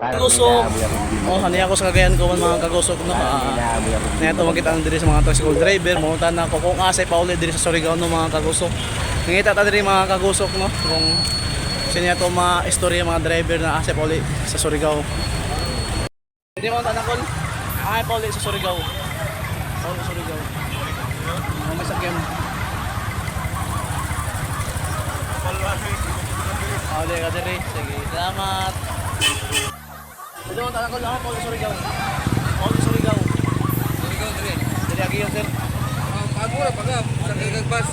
Kagusok. Oh, hani ako sa kagayan ko mga kagusok no. Ah, Neto makita ang diri sa mga tricycle driver, monta na ko kung asay pa uli diri sa Surigao no mga kagusok. Ngita ta diri mga kagusok no kung sinya to mga istorya mga driver na asay pa uli sa Surigao. Hindi mo ta nakol. Ay pa uli sa Surigao. Sa Surigao. Mga may sakyan. Oh, ka diri. Sige, salamat. Ito mo tanong ko lang Paul Surigao. Paul Surigao. Surigao dire. Dili agi yung sir. Ang agura pag sa kay bus.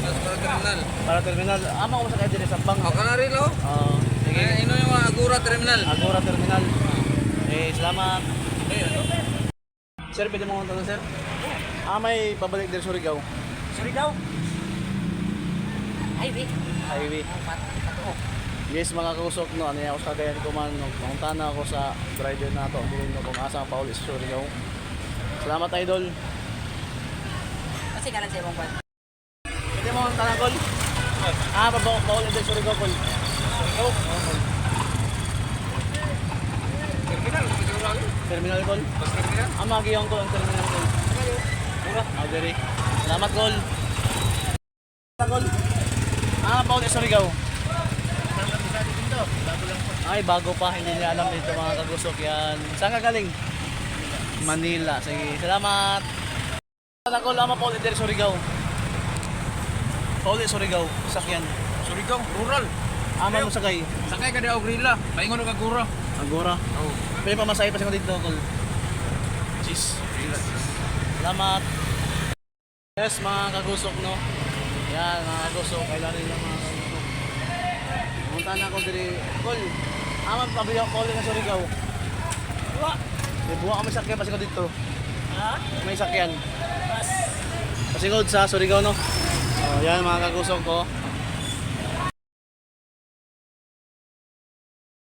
Sa terminal. Para terminal. Ama ko sa kaya diri sa bang. Ako kana rin lo. Oh, sige. Eh ino yung agura terminal. Agora terminal. Eh, salamat. Sir, pwede mo kong tanong, sir? Ah, may pabalik din Surigao. Surigao. Highway. Highway. Pato. Yes, mga kausok, no, ano yan ako sa Cagayan ko man, no, pumunta na ako sa driver na to, hindi no, kung asa ang pauli sa Surigao. Salamat, idol. Kasi kanan sa ibang ban. Pwede mo ang tanong, Col? Ah, pa din Surigao, Col. Surigao? Oo, Col. Terminal. Terminal. Bus terminal. Ah, magiyong ko ang terminal, Col. Mura? Ah, diri. Salamat, Col. Col. Ah, pauli sa Surigao. Ay, bago pa, hindi nila alam dito mga kagusok yan. Saan ka galing? Manila. Sige, salamat. Ako lama pa ulit sa Surigao. Pauli Surigao, sakyan. Surigao, rural. Aman mo sakay. Sakay ka daw grilla. Paingon og agura. Agora. Oh. Pwede pa masaya pa siya dito. Cheese. Salamat. Yes, mga kagusok, no? Yan, mga kagusok. Kailan rin lang mga kagusok. Pumunta na ako diri. Kol, aman pa bilang Kol na Surigao. Buwa. May buwa kami sakyan pa siya dito. Ha? May sakyan. Pasigod sa Surigao, no? Oh, yan mga kagusok ko.